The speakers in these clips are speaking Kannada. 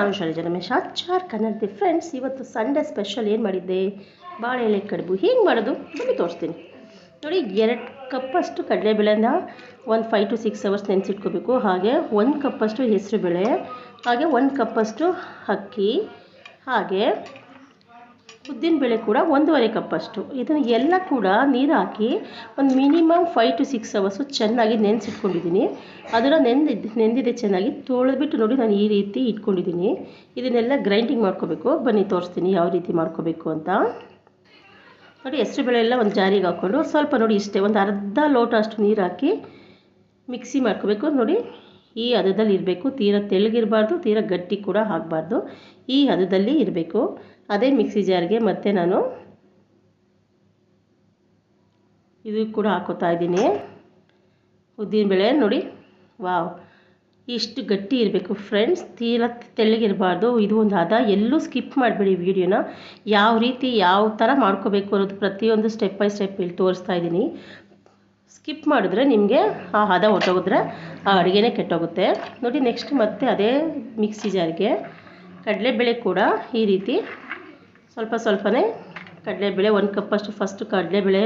ನಾನು ಶೈಲಜಾ ರಮೇಶ್ ಆಚಾರ್ ಕನ್ನಡತಿ ಫ್ರೆಂಡ್ಸ್ ಇವತ್ತು ಸಂಡೇ ಸ್ಪೆಷಲ್ ಏನು ಮಾಡಿದ್ದೆ? ಬಾಳೆ ಎಲೆ ಕಡುಬು. ಹೇಗೆ ಮಾಡೋದು? ಬನ್ನಿ ತೋರಿಸ್ತೀನಿ. ನೋಡಿ, ಎರಡು ಕಪ್ಪಷ್ಟು ಕಡಲೆಬೇಳೆನ ಒಂದು ಫೈವ್ ಟು ಸಿಕ್ಸ್ ಅವರ್ಸ್ ನೆನೆಸಿಟ್ಕೋಬೇಕು. ಹಾಗೆ ಒಂದು ಕಪ್ಪಷ್ಟು ಹೆಸರುಬೇಳೆ, ಹಾಗೆ ಒಂದು ಕಪ್ಪಷ್ಟು ಅಕ್ಕಿ, ಹಾಗೆ ಉದ್ದಿನಬೇಳೆ ಕೂಡ ಒಂದೂವರೆ ಕಪ್ಪಷ್ಟು. ಇದನ್ನು ಎಲ್ಲ ಕೂಡ ನೀರು ಹಾಕಿ ಒಂದು minimum five to six hours ಚೆನ್ನಾಗಿ ನೆನೆಸಿಟ್ಕೊಂಡಿದ್ದೀನಿ ಅದನ್ನು ನೆಂದಿದ್ದು ನೆಂದಿದೆ ಚೆನ್ನಾಗಿ ತೊಳೆದ್ಬಿಟ್ಟು ನೋಡಿ ನಾನು ಈ ರೀತಿ ಇಟ್ಕೊಂಡಿದ್ದೀನಿ ಇದನ್ನೆಲ್ಲ ಗ್ರೈಂಡಿಂಗ್ ಮಾಡ್ಕೋಬೇಕು. ಬನ್ನಿ ತೋರಿಸ್ತೀನಿ ಯಾವ ರೀತಿ ಮಾಡ್ಕೋಬೇಕು ಅಂತ. ನೋಡಿ ಹೆಸರುಬೇಳೆ ಎಲ್ಲ ಒಂದು ಜಾರಿಗೆ ಹಾಕ್ಕೊಂಡು ಸ್ವಲ್ಪ ನೋಡಿ ಇಷ್ಟೇ ಒಂದು ಅರ್ಧ ಲೋಟ ಅಷ್ಟು ನೀರು ಹಾಕಿ ಮಿಕ್ಸಿ ಮಾಡ್ಕೋಬೇಕು. ನೋಡಿ ಈ ಹದದಲ್ಲಿ ಇರಬೇಕು. ತೀರಾ ತೆಳ್ಳಗಿರಬಾರ್ದು ತೀರಾ ಗಟ್ಟಿ ಕೂಡ ಆಗಬಾರ್ದು. ಈ ಹದದಲ್ಲಿ ಇರಬೇಕು. ಅದೇ ಮಿಕ್ಸಿ ಜಾರ್ಗೆ ಮತ್ತೆ ನಾನು ಇದು ಕೂಡ ಹಾಕೋತಾ ಇದ್ದೀನಿ. ಉದ್ದಿನಬೇಳೆ ನೋಡಿ. ವಾವ್. ಇಷ್ಟು ಗಟ್ಟಿ ಇರಬೇಕು ಫ್ರೆಂಡ್ಸ್. ತೀರಾ ತೆಳ್ಳಗಿರಬಾರ್ದು. ಇದು ಒಂದು ಹದ. ಎಲ್ಲೂ ಸ್ಕಿಪ್ ಮಾಡಬೇಡಿ ವಿಡಿಯೋನ. ಯಾವ ರೀತಿ ಯಾವ ಥರ ಮಾಡ್ಕೋಬೇಕು ಅನ್ನೋದು ಪ್ರತಿಯೊಂದು ಸ್ಟೆಪ್ ಬೈ ಸ್ಟೆಪ್ ಇಲ್ಲಿ ತೋರಿಸ್ತಾ ಇದ್ದೀನಿ. ಸ್ಕಿಪ್ ಮಾಡಿದ್ರೆ ನಿಮಗೆ ಆ ಹದ ಹೊಟ್ಟೋಗಿದ್ರೆ ಆ ಅಡುಗೆನೇ ಕೆಟ್ಟೋಗುತ್ತೆ. ನೋಡಿ ನೆಕ್ಸ್ಟ್ ಮತ್ತೆ ಅದೇ ಮಿಕ್ಸಿ ಜಾರಿಗೆ ಕಡಲೆಬೇಳೆ ಕೂಡ ಈ ರೀತಿ ಸ್ವಲ್ಪ ಸ್ವಲ್ಪನೇ ಕಡಲೆಬೇಳೆ ಒಂದು ಕಪ್ಪಷ್ಟು ಫಸ್ಟು ಕಡಲೆಬೇಳೆ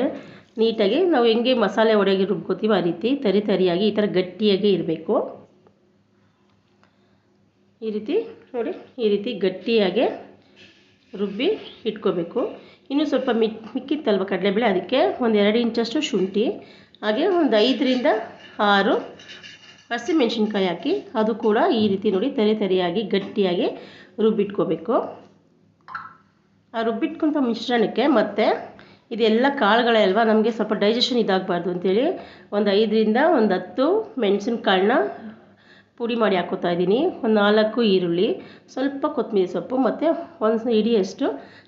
ನೀಟಾಗಿ ನಾವು ಹೆಂಗೆ ಮಸಾಲೆ ಒಡೆಗೆ ರುಬ್ಕೋತೀವಿ ಆ ರೀತಿ, ತರಿ ತರಿಯಾಗಿ ಈ ಥರ ಗಟ್ಟಿಯಾಗಿ ಇರಬೇಕು. ಈ ರೀತಿ ನೋಡಿ, ಈ ರೀತಿ ಗಟ್ಟಿಯಾಗಿ ರುಬ್ಬಿ ಇಟ್ಕೋಬೇಕು. ಇನ್ನು ಸ್ವಲ್ಪ ಮಿಕ್ ಮಿಕ್ಕಿತ್ತಲ್ವ ಕಡಲೆಬೇಳೆ, ಅದಕ್ಕೆ ಒಂದು ಎರಡು ಇಂಚಷ್ಟು ಶುಂಠಿ, ಹಾಗೆ ಒಂದು ಐದರಿಂದ ಆರು ಹಸಿಮೆಣ್ಸಿನ್ಕಾಯಿ ಹಾಕಿ, ಅದು ಕೂಡ ಈ ರೀತಿ ನೋಡಿ, ತರಿ ತರಿಯಾಗಿ ಗಟ್ಟಿಯಾಗಿ ರುಬ್ಬಿಟ್ಕೋಬೇಕು. ರುಬ್ಬಿಟ್ಕೊಂಥ ಮಿಶ್ರಣಕ್ಕೆ ಮತ್ತು ಇದೆಲ್ಲ ಕಾಳುಗಳೇ ಅಲ್ವಾ? ನಮಗೆ ಸ್ವಲ್ಪ ಡೈಜೆಷನ್ ಇದಾಗಬಾರ್ದು ಅಂತೇಳಿ ಒಂದು ಐದರಿಂದ ಒಂದು ಹತ್ತು ಮೆಣಸಿನ್ಕಾಳನ್ನ ಪುಡಿ ಮಾಡಿ ಹಾಕೋತಾ ಇದ್ದೀನಿ. ಒಂದು ನಾಲ್ಕು ಈರುಳ್ಳಿ, ಸ್ವಲ್ಪ ಕೊತ್ತಂಬರಿ ಸೊಪ್ಪು ಮತ್ತು ಒಂದು ಇಡಿಯಷ್ಟು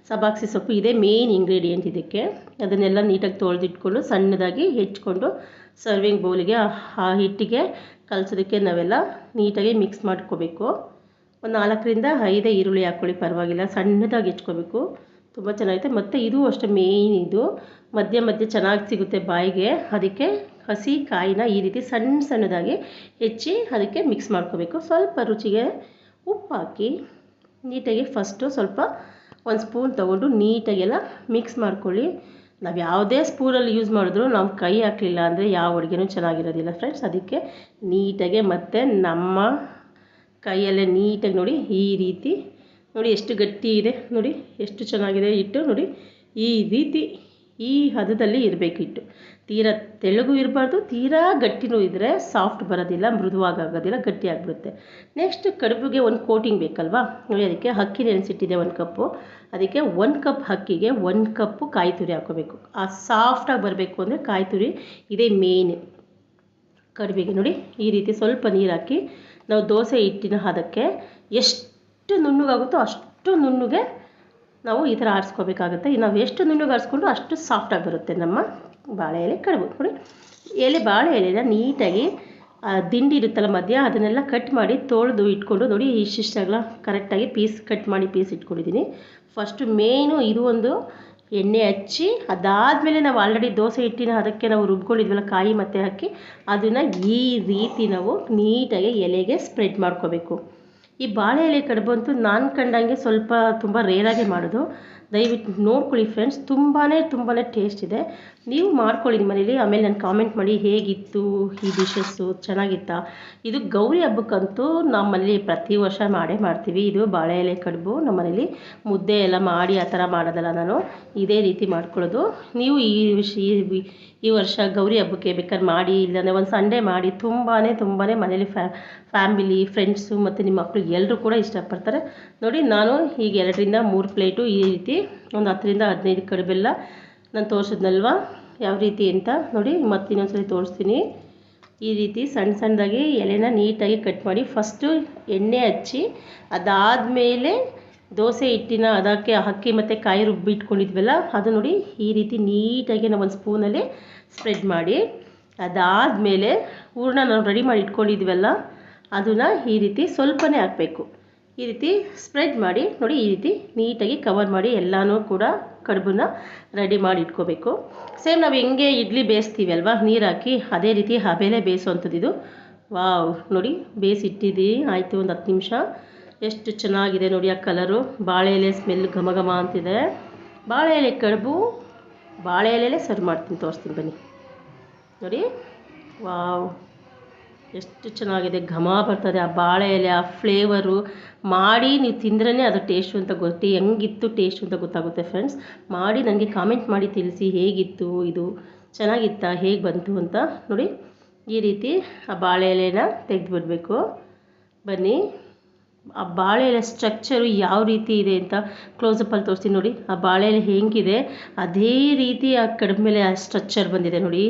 ಸಬಾಕ್ಸಿ ಸೊಪ್ಪು. ಇದೇ ಮೇಯ್ನ್ ಇಂಗ್ರೀಡಿಯೆಂಟ್ ಇದಕ್ಕೆ. ಅದನ್ನೆಲ್ಲ ನೀಟಾಗಿ ತೊಳೆದಿಟ್ಕೊಂಡು ಸಣ್ಣದಾಗಿ ಹೆಚ್ಕೊಂಡು ಸರ್ವಿಂಗ್ ಬೌಲಿಗೆ ಆ ಹಿಟ್ಟಿಗೆ ಕಲಸೋದಕ್ಕೆ ನಾವೆಲ್ಲ ನೀಟಾಗಿ ಮಿಕ್ಸ್ ಮಾಡ್ಕೋಬೇಕು. ಒಂದು ನಾಲ್ಕರಿಂದ ಐದೇ ಈರುಳ್ಳಿ ಹಾಕ್ಕೊಳ್ಳಿ ಪರವಾಗಿಲ್ಲ. ಸಣ್ಣದಾಗಿ ಹೆಚ್ಕೋಬೇಕು. ತುಂಬ ಚೆನ್ನಾಗಿದೆ ಮತ್ತು ಇದು ಅಷ್ಟೇ ಮೇಯ್ನ್ ಇದು. ಮಧ್ಯ ಮಧ್ಯ ಚೆನ್ನಾಗಿ ಸಿಗುತ್ತೆ ಬಾಯಿಗೆ. ಅದಕ್ಕೆ ಹಸಿ ಕಾಯಿನ ಈ ರೀತಿ ಸಣ್ಣ ಸಣ್ಣದಾಗಿ ಹೆಚ್ಚಿ ಅದಕ್ಕೆ ಮಿಕ್ಸ್ ಮಾಡ್ಕೋಬೇಕು. ಸ್ವಲ್ಪ ರುಚಿಗೆ ಉಪ್ಪು ಹಾಕಿ ನೀಟಾಗಿ ಫಸ್ಟು ಸ್ವಲ್ಪ ಒಂದು ಸ್ಪೂನ್ ತೊಗೊಂಡು ನೀಟಾಗೆಲ್ಲ ಮಿಕ್ಸ್ ಮಾಡ್ಕೊಳ್ಳಿ. ನಾವು ಯಾವುದೇ ಸ್ಪೂನಲ್ಲಿ ಯೂಸ್ ಮಾಡಿದ್ರು ನಾವು ಕೈ ಹಾಕಲಿಲ್ಲ ಅಂದರೆ ಯಾವ ಅಡುಗೆನೂ ಚೆನ್ನಾಗಿರೋದಿಲ್ಲ ಫ್ರೆಂಡ್ಸ್ ಅದಕ್ಕೆ ನೀಟಾಗೆ ಮತ್ತು ನಮ್ಮ ಕೈಯಲ್ಲೇ ನೀಟಾಗಿ ನೋಡಿ ಈ ರೀತಿ ನೋಡಿ ಎಷ್ಟು ಗಟ್ಟಿ ಇದೆ, ನೋಡಿ ಎಷ್ಟು ಚೆನ್ನಾಗಿದೆ ಹಿಟ್ಟು, ನೋಡಿ ಈ ರೀತಿ ಈ ಹದದಲ್ಲಿ ಇರಬೇಕು ಹಿಟ್ಟು. ತೀರಾ ತೆಳ್ಳಗೂ ಇರಬಾರ್ದು, ತೀರಾ ಗಟ್ಟಿನೂ ಇದ್ದರೆ ಸಾಫ್ಟ್ ಬರೋದಿಲ್ಲ ಮೃದುವಾಗೋದಿಲ್ಲ ಗಟ್ಟಿ ಆಗಿಬಿಡುತ್ತೆ. ನೆಕ್ಸ್ಟ್ ಕಡುಬಿಗೆ ಒಂದು ಕೋಟಿಂಗ್ ಬೇಕಲ್ವಾ? ನೋಡಿ ಅದಕ್ಕೆ ಅಕ್ಕಿ ನೆನೆಸಿಟ್ಟಿದೆ ಒಂದು ಕಪ್ಪು. ಅದಕ್ಕೆ ಒಂದು ಕಪ್ ಅಕ್ಕಿಗೆ ಒಂದು ಕಪ್ಪು ಕಾಯಿ ತುರಿ ಹಾಕೋಬೇಕು ಆ ಸಾಫ್ಟಾಗಿ ಬರಬೇಕು ಅಂದರೆ ಕಾಯಿ ತುರಿ ಇದೇ ಮೇನ್ ಕಡುಬಿಗೆ ನೋಡಿ ಈ ರೀತಿ ಸ್ವಲ್ಪ ನೀರು ಹಾಕಿ ನಾವು ದೋಸೆ ಹಿಟ್ಟಿನ ಹದಕ್ಕೆ ಎಷ್ಟು ನುಣ್ಣಗಾಗುತ್ತೋ ಅಷ್ಟು ನುಣ್ಣಗೆ ನಾವು ಈ ಥರ ಆರಿಸ್ಕೋಬೇಕಾಗುತ್ತೆ. ನಾವು ಎಷ್ಟು ನುಣ್ಣಗೆ ಆರಿಸ್ಕೊಂಡು ಅಷ್ಟು ಸಾಫ್ಟಾಗಿ ಬರುತ್ತೆ ನಮ್ಮ ಬಾಳೆ ಎಲೆ ಕಡುಬು. ನೋಡಿ, ಎಲೆ ಬಾಳೆ ಎಲೆನ ನೀಟಾಗಿ ದಿಂಡಿ ಇರುತ್ತಲ್ಲ ಮಧ್ಯ, ಅದನ್ನೆಲ್ಲ ಕಟ್ ಮಾಡಿ ತೊಳೆದು ಇಟ್ಕೊಂಡು, ನೋಡಿ ಇಷ್ಟಿಷ್ಟಾಗಲ ಕರೆಕ್ಟಾಗಿ ಪೀಸ್ ಕಟ್ ಮಾಡಿ ಪೀಸ್ ಇಟ್ಕೊಂಡಿದ್ದೀನಿ. ಫಸ್ಟು ಮೇಯ್ನು ಇದು ಒಂದು ಎಣ್ಣೆ ಹಚ್ಚಿ, ಅದಾದಮೇಲೆ ನಾವು ಆಲ್ರೆಡಿ ದೋಸೆ ಹಿಟ್ಟಿನ ಅದಕ್ಕೆ ನಾವು ರುಬ್ಕೊಂಡಿದ್ವಲ್ಲ ಕಾಯಿ ಮತ್ತೆ ಹಾಕಿ, ಅದನ್ನು ಈ ರೀತಿ ನಾವು ನೀಟಾಗಿ ಎಲೆಗೆ ಸ್ಪ್ರೆಡ್ ಮಾಡ್ಕೋಬೇಕು. ಈ ಬಾಳೆ ಎಲೆ ಕಡುಬು ಅಂತೂ ನಾನು ಕಂಡಂಗೆ ಸ್ವಲ್ಪ ತುಂಬ ರೇರಾಗಿ ಮಾಡೋದು. ದಯವಿಟ್ಟು ನೋಡ್ಕೊಳ್ಳಿ ಫ್ರೆಂಡ್ಸ್ ತುಂಬಾ ತುಂಬಾ ಟೇಸ್ಟ್ ಇದೆ. ನೀವು ಮಾಡ್ಕೊಳ್ಳಿ ನಿಮ್ಮ ಮನೇಲಿ, ಆಮೇಲೆ ನಾನು ಕಾಮೆಂಟ್ ಮಾಡಿ ಹೇಗಿತ್ತು, ಈ ಡಿಶಸ್ಸು ಚೆನ್ನಾಗಿತ್ತಾ? ಇದು ಗೌರಿ ಹಬ್ಬಕ್ಕಂತೂ ನಮ್ಮಲ್ಲಿ ಪ್ರತಿ ವರ್ಷ ಮಾಡೇ ಮಾಡ್ತೀವಿ. ಇದು ಬಾಳೆ ಎಲೆ ಕಡುಬು, ನಮ್ಮ ಮನೇಲಿ ಮುದ್ದೆ ಎಲ್ಲ ಮಾಡಿ ಆ ಥರ ಮಾಡೋದಲ್ಲ ನಾನು. ಇದೇ ರೀತಿ ಮಾಡ್ಕೊಳ್ಳೋದು. ನೀವು ಈ ವಿಷ, ಈ ವರ್ಷ ಗೌರಿ ಹಬ್ಬಕ್ಕೆ ಬೇಕಾದ್ರೆ ಮಾಡಿ, ಇಲ್ಲಾಂದರೆ ಒಂದು ಸಂಡೇ ಮಾಡಿ ತುಂಬಾ ತುಂಬಾ ಮನೇಲಿ ಫ್ಯಾ ಫ್ಯಾಮಿಲಿ ಫ್ರೆಂಡ್ಸು ಮತ್ತು ನಿಮ್ಮ ಮಕ್ಕಳು ಎಲ್ಲರೂ ಕೂಡ ಇಷ್ಟಪಡ್ತಾರೆ. ನೋಡಿ, ನಾನು ಈಗ ಎರಡರಿಂದ ಮೂರು ಪ್ಲೇಟು ಈ ರೀತಿ ಒಂದು ಹತ್ತರಿಂದ ಹದಿನೈದು ಕಡುಬೆಲ್ಲ ನಾನು ತೋರಿಸಿದ್ನಲ್ವ? ಯಾವ ರೀತಿ ಅಂತ ನೋಡಿ, ಮತ್ತೆ ಇನ್ನೊಂದ್ಸರಿ ತೋರಿಸ್ತೀನಿ. ಈ ರೀತಿ ಸಣ್ಣ ಸಣ್ಣದಾಗಿ ಎಲೆನ ನೀಟಾಗಿ ಕಟ್ ಮಾಡಿ ಫಸ್ಟು ಎಣ್ಣೆ ಹಚ್ಚಿ, ಅದಾದಮೇಲೆ ದೋಸೆ ಹಿಟ್ಟಿನ ಅದಕ್ಕೆ ಅಕ್ಕಿ ಮತ್ತು ಕಾಯಿ ರುಬ್ಬಿ ಇಟ್ಕೊಂಡಿದ್ವಲ್ಲ, ಅದು ನೋಡಿ ಈ ರೀತಿ ನೀಟಾಗಿ ನಾವು ಒಂದು ಸ್ಪೂನಲ್ಲಿ ಸ್ಪ್ರೆಡ್ ಮಾಡಿ, ಅದಾದಮೇಲೆ ಹೂರಣ ನಾವು ರೆಡಿ ಮಾಡಿ ಇಟ್ಕೊಂಡಿದ್ವಲ್ಲ ಅದನ್ನು ಈ ರೀತಿ ಸ್ವಲ್ಪನೇ ಹಾಕಬೇಕು. ಈ ರೀತಿ ಸ್ಪ್ರೆಡ್ ಮಾಡಿ, ನೋಡಿ ಈ ರೀತಿ ನೀಟಾಗಿ ಕವರ್ ಮಾಡಿ ಎಲ್ಲನೂ ಕೂಡ ಕಡುಬನ್ನ ರೆಡಿ ಮಾಡಿ ಇಟ್ಕೋಬೇಕು. ಸೇಮ್ ನಾವು ಹೆಂಗೆ ಇಡ್ಲಿ ಬೇಯಿಸ್ತೀವಿ ಅಲ್ವಾ? ನೀರು ಹಾಕಿ ಅದೇ ರೀತಿ ಹಬೆಲೆ ಬೇಯಿಸೋವಂಥದ್ದು ಇದು. ವಾವ್ ನೋಡಿ ಬೇಯಿಸಿಟ್ಟಿದ್ದೀವಿ ಆಯಿತು ಒಂದು ಹತ್ತು ನಿಮಿಷ. ಎಷ್ಟು ಚೆನ್ನಾಗಿದೆ ನೋಡಿ ಆ ಕಲರು ಬಾಳೆ ಎಲೆ ಸ್ಮೆಲ್ ಘಮ ಘಮ ಅಂತಿದೆ. ಬಾಳೆ ಎಲೆ ಕಡುಬು, ಬಾಳೆ ಎಲೆಲೆ ಸರ್ವ್ ಮಾಡ್ತೀನಿ, ತೋರಿಸ್ತೀನಿ ಬನ್ನಿ. ನೋಡಿ ವಾವ್ ಎಷ್ಟು ಚೆನ್ನಾಗಿದೆ, ಘಮ ಬರ್ತದೆ, ಆ ಬಾಳೆ ಎಲೆ, ಆ ಫ್ಲೇವರು ಮಾಡಿ ನೀವು ತಿಂದ್ರೇ ಅದು ಟೇಸ್ಟು ಅಂತ ಗೊತ್ತಿ, ಹೆಂಗಿತ್ತು ಟೇಸ್ಟು ಅಂತ ಗೊತ್ತಾಗುತ್ತೆ ಫ್ರೆಂಡ್ಸ್ ಮಾಡಿ ನನಗೆ ಕಾಮೆಂಟ್ ಮಾಡಿ ತಿಳಿಸಿ ಹೇಗಿತ್ತು, ಇದು ಚೆನ್ನಾಗಿತ್ತಾ, ಹೇಗೆ ಬಂತು ಅಂತ ನೋಡಿ. ಈ ರೀತಿ ಆ ಬಾಳೆ ಎಲೆನ ತೆಗೆದುಬಿಡ್ಬೇಕು. ಬನ್ನಿ, ಆ ಬಾಳೆ ಎಲೆ ಸ್ಟ್ರಕ್ಚರು ಯಾವ ರೀತಿ ಇದೆ ಅಂತ ಕ್ಲೋಸಪ್ಪಲ್ಲಿ ತೋರಿಸ್ತೀನಿ ನೋಡಿ. ಆ ಬಾಳೆ ಎಲೆ ಹೆಂಗಿದೆ, ಅದೇ ರೀತಿ ಆ ಕಡಿಮೆ ಮೇಲೆ ಆ ಸ್ಟ್ರಕ್ಚರ್ ಬಂದಿದೆ ನೋಡಿ.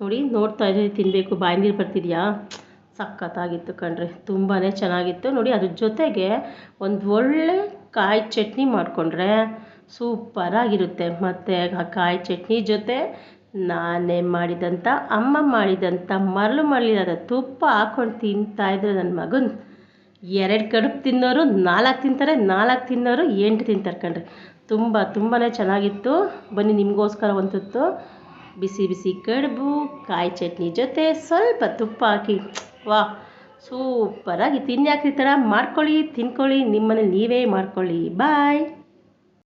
ನೋಡಿ ನೋಡ್ತಾ ಇದ್ರೆ ತಿನ್ನಬೇಕು ಬಾಯಿ ನೀರು ಬರ್ತಿದೆಯಾ? ಸಖತ್ತಾಗಿತ್ತು ಕಣ್ರಿ. ತುಂಬಾ ಚೆನ್ನಾಗಿತ್ತು. ನೋಡಿ ಅದ್ರ ಜೊತೆಗೆ ಒಂದು ಒಳ್ಳೆ ಕಾಯಿ ಚಟ್ನಿ ಮಾಡಿಕೊಂಡ್ರೆ ಸೂಪರಾಗಿರುತ್ತೆ. ಮತ್ತು ಆ ಕಾಯಿ ಚಟ್ನಿ ಜೊತೆ ನಾನೇ ಮಾಡಿದಂಥ ಅಮ್ಮ ಮಾಡಿದಂಥ ಮರಳು ಮರಳಿದಾದ ತುಪ್ಪ ಹಾಕ್ಕೊಂಡು ತಿಂತಾಯಿದ್ರೆ ನನ್ನ ಮಗನ ಎರಡು ಕಡುಪು ತಿನ್ನೋರು, ನಾಲ್ಕು ತಿಂತಾರೆ, ನಾಲ್ಕು ತಿನ್ನೋರು, ಎಂಟು ತಿಂತಾರೆ ಕಣ್ರಿ. ತುಂಬ ತುಂಬಾ ಚೆನ್ನಾಗಿತ್ತು. ಬನ್ನಿ ನಿಮಗೋಸ್ಕರ ಒಂದು ಬಿಸಿ ಬಿಸಿ ಕಡುಬು, ಕಾಯಿ ಚಟ್ನಿ ಜೊತೆ ಸ್ವಲ್ಪ ತುಪ್ಪ ಹಾಕಿ, ವಾ, ಸೂಪರಾಗಿ ತಿನ್ಯಾಕೆ ಈ ಥರ ಮಾಡ್ಕೊಳ್ಳಿ, ತಿನ್ಕೊಳ್ಳಿ, ನಿಮ್ಮನೇಲಿ ನೀವೇ ಮಾಡ್ಕೊಳ್ಳಿ. ಬಾಯ್.